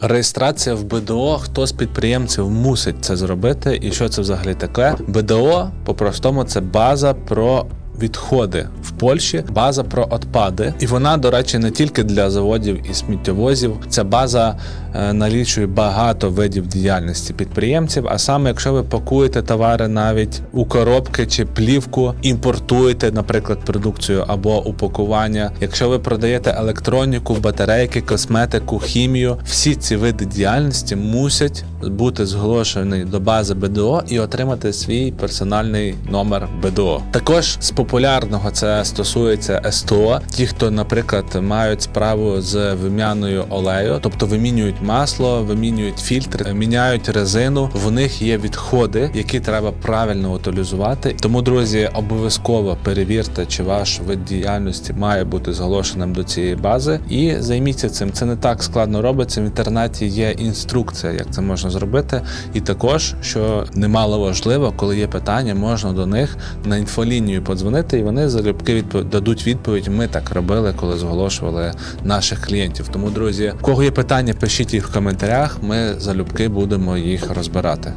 Реєстрація в БДО, хто з підприємців мусить це зробити, і що це взагалі таке? БДО по-простому це база про. Відходи Польщі, база про отпади, і вона, до речі, не тільки для заводів і сміттєвозів. Ця база е, налічує багато видів діяльності підприємців. А саме, якщо ви пакуєте товари навіть у коробки чи плівку, імпортуєте, наприклад, продукцію або упакування. Якщо ви продаєте електроніку, батарейки, косметику, хімію, всі ці види діяльності мусять бути зголошені до бази БДО і отримати свій персональний номер БДО. Також з популярного це стосується СТО. Ті, хто, наприклад, мають справу з вим'яною олею, тобто вимінюють масло, вимінюють фільтри, міняють резину. В них є відходи, які треба правильно утилізувати. Тому, друзі, обов'язково перевірте, чи ваш вид діяльності має бути зголошеним до цієї бази, і займіться цим. Це не так складно робиться. В інтернеті є інструкція, як це можна зробити. І також, що немало важливо, коли є питання, можна до них на інфолінію подзвонити, і вони залюбки відпов... дадуть відповідь. Ми так робили, коли зголошували наших клієнтів. Тому, друзі, в кого є питання, пишіть їх в коментарях. Ми залюбки будемо їх розбирати.